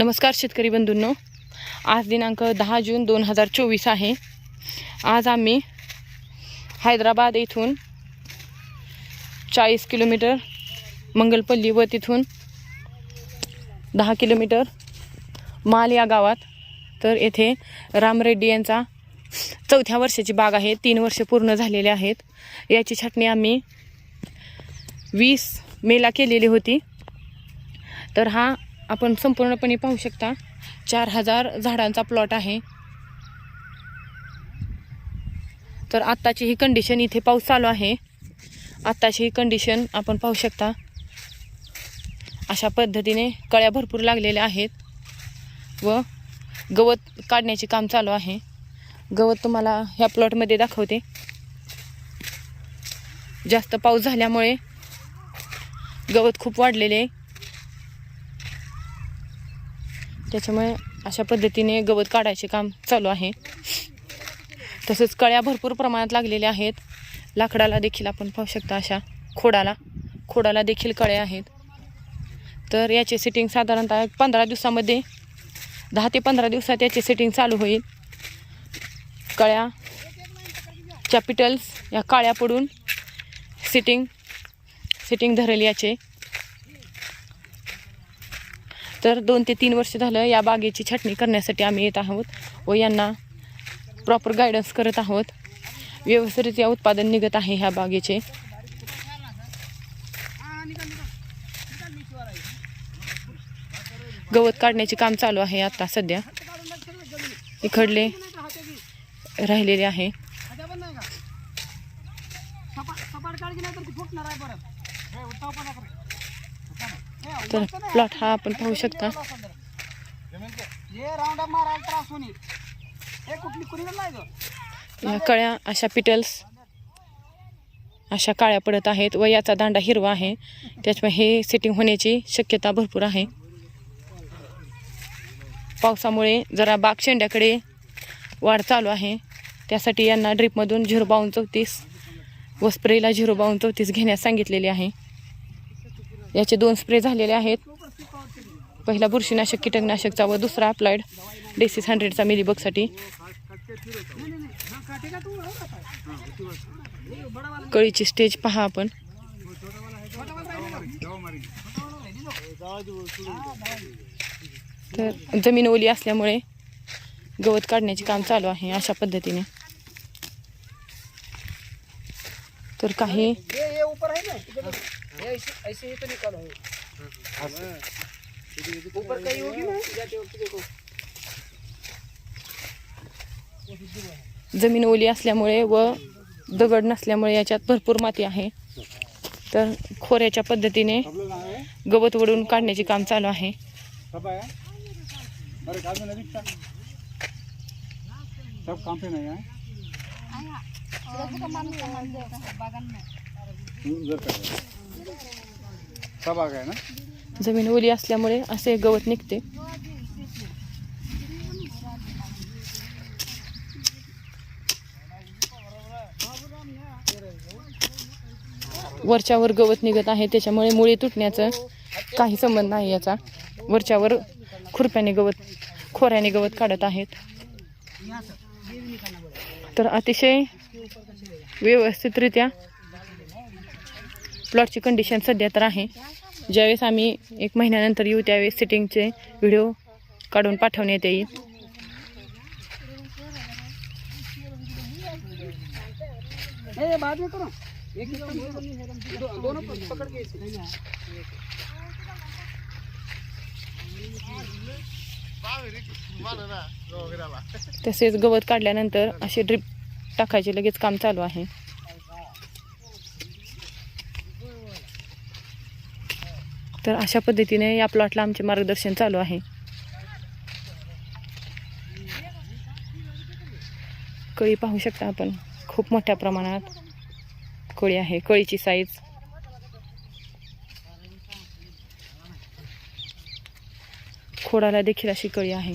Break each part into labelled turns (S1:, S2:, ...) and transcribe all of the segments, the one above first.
S1: नमस्कार शेतकरी बंधूंनो. आज दिनांक दहा जून दोन हजार चोवीस आहे. आज आम्ही हैदराबाद येथून चाळीस किलोमीटर मंगलपल्ली व तिथून दहा किलोमीटर माल या गावात. तर येथे रामरेड्डी यांचा चौथ्या वर्षाची बाग आहे. तीन वर्ष पूर्ण झालेले आहेत. याची छाटणी आम्ही वीस मेला केलेली होती. तर हा आपण संपूर्णपणे पाहू शकता चार हजार झाडांचा प्लॉट आहे. तर आत्ताची ही कंडिशन इथे पाऊस चालू आहे. आत्ताची ही कंडिशन आपण पाहू शकता. अशा पद्धतीने कळ्या भरपूर लागलेल्या आहेत व गवत काढण्याचे काम चालू आहे. गवत तुम्हाला ह्या प्लॉटमध्ये दाखवते. जास्त पाऊस झाल्यामुळे गवत खूप वाढलेले आहे. त्याच्यामुळे अशा पद्धतीने गवत काढायचे काम चालू आहे. तसेच कळ्या भरपूर प्रमाणात लागलेल्या आहेत. लाकडाला देखील आपण पाहू शकता अशा खोडाला. खोडाला देखील कळ्या आहेत. तर याचे सेटिंग साधारणतः पंधरा दिवसामध्ये दहा ते पंधरा दिवसात याचे सेटिंग चालू होईल. कळ्या कॅपिटल्स या काळ्या पडून सिटिंग सिटिंग धरेल याचे. तर दोन ते तीन वर्ष झालं या बागेची छाटणी करण्यासाठी आम्ही येत आहोत व यांना प्रॉपर गायडन्स करत आहोत. व्यवस्थितरित्या उत्पादन निघत आहे ह्या बागेचे. गवत काढण्याचे काम चालू आहे आता सध्या. इकडले राहिलेले आहे. तर प्लॉट हा आपण पाहू शकता. या कळ्या अशा पिटल्स अशा काळ्या पडत आहेत व याचा दांडा हिरवा आहे. त्याच्यामुळे हे सेटिंग होण्याची शक्यता भरपूर आहे. पावसामुळे जरा बाग शेंड्याकडे वाढ चालू आहे. त्यासाठी यांना ड्रीपमधून झिरो बावन्न चौतीस व स्प्रेला झिरो बावन्न चौतीस घेण्यास सांगितलेले आहे. याचे दोन स्प्रे झालेले आहेत. पहिला बुरशीनाशक कीटकनाशकचा व दुसरा अप्लाइड डेसिस हंड्रेडचा मिलीबगसाठी. कळीची स्टेज पहा आपण. तर जमीन ओली असल्यामुळे गवत काढण्याचे काम चालू आहे अशा पद्धतीने. तर काही
S2: ऐसे ऐसे ही तो निकालो ऊपर कहीं होगी ना जाते वक्त देखो
S1: जमीन ओली असल्यामुळे व दगड नसल्यामुळे याच्यात भरपूर माती आहे. तर खोऱ्याच्या पद्धतीने गवत वडून काढण्याचे काम चालू आहे.
S3: सब आया. अरे काम ना?
S1: जमीन ओली असल्यामुळे असे गवत निघते. वरच्यावर गवत निघत आहे त्याच्यामुळे मुळी तुटण्याचं काही संबंध नाही याचा. वरच्यावर खुरप्याने गवत खोऱ्याने गवत काढत आहेत. तर अतिशय व्यवस्थितरित्या प्लॉटची कंडिशन सध्या तर आहे. ज्यावेळेस आम्ही एक महिन्यानंतर येऊ त्यावेळेस सिटिंगचे व्हिडिओ काढून पाठवण्यात येईल। तसेच गवत काढल्यानंतर असे ड्रिप टाकायचे लगेच काम चालू आहे. तर अशा पद्धतीने या प्लॉटला आमचे मार्गदर्शन चालू आहे. कळी पाहू शकता आपण. खूप मोठ्या प्रमाणात कळी आहे. कळीची साईज खोडाला देखील अशी कळी आहे.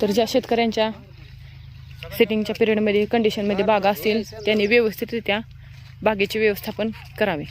S1: तर ज्या शेतकऱ्यांच्या सेटिंगच्या पिरियडमध्ये कंडिशनमध्ये बागा असतील त्यांनी व्यवस्थितरित्या बागेचे व्यवस्थापन करावे.